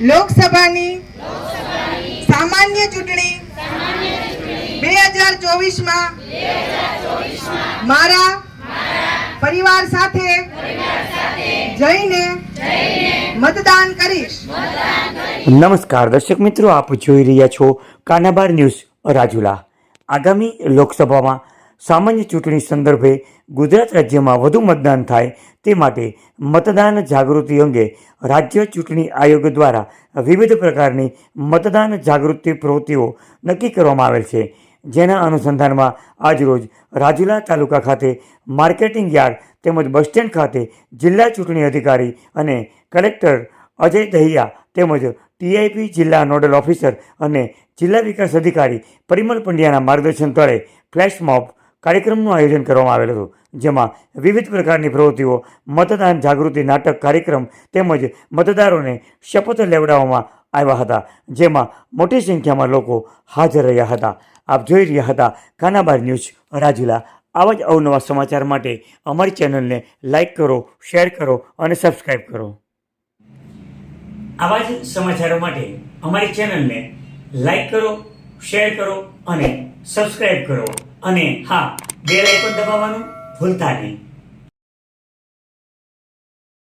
લોકસભાની સામાન્ય ચૂંટણી બે હજાર ચોવીસમાં મારા પરિવાર સાથે જઈને મતદાન કરીશ. નમસ્કાર દર્શક મિત્રો આપ જોઈ રહ્યા છો કાનાબાર ન્યૂઝ રાજુલા. આગામી લોકસભામાં સામાન્ય ચૂંટણી સંદર્ભે ગુજરાત રાજ્યમાં વધુ મતદાન થાય તે માટે મતદાન જાગૃતિ અંગે રાજ્ય ચૂંટણી આયોગ દ્વારા વિવિધ પ્રકારની મતદાન જાગૃતિ પ્રવૃત્તિઓ નક્કી કરવામાં આવેલ છે. જેના અનુસંધાનમાં આજરોજ રાજુલા તાલુકા ખાતે માર્કેટિંગ યાર્ડ તેમજ બસ સ્ટેન્ડ ખાતે જિલ્લા ચૂંટણી અધિકારી અને કલેક્ટર અજય દહિયા તેમજ ટીઆઈપી જિલ્લા નોડલ ઓફિસર અને જિલ્લા વિકાસ અધિકારી પરિમલ પંડ્યાના માર્ગદર્શન તળે ફ્લેશ મોબ કાર્યક્રમનું આયોજન કરવામાં આવેલ હતું, જેમાં વિવિધ પ્રકારની પ્રવૃત્તિઓ, મતદાન જાગૃતિ નાટક કાર્યક્રમ તેમજ મતદારોને શપથ લેવડાવવામાં આવ્યા હતા, જેમાં મોટી સંખ્યામાં લોકો હાજર રહ્યા હતા. આપ જોઈ રહ્યા હતા કાનાબાર ન્યૂઝ રાજુલા આવા જ અવનવા સમાચાર માટે અમારી ચેનલને લાઇક કરો, શેર કરો અને સબસ્ક્રાઈબ કરો. આવા જ સમાચારો માટે અમારી ચેનલને લાઇક કરો, શેર કરો અને સબસ્ક્રાઈબ કરો. અને હા બેલ પણ દબાવવાનું ભૂલતા નહીં.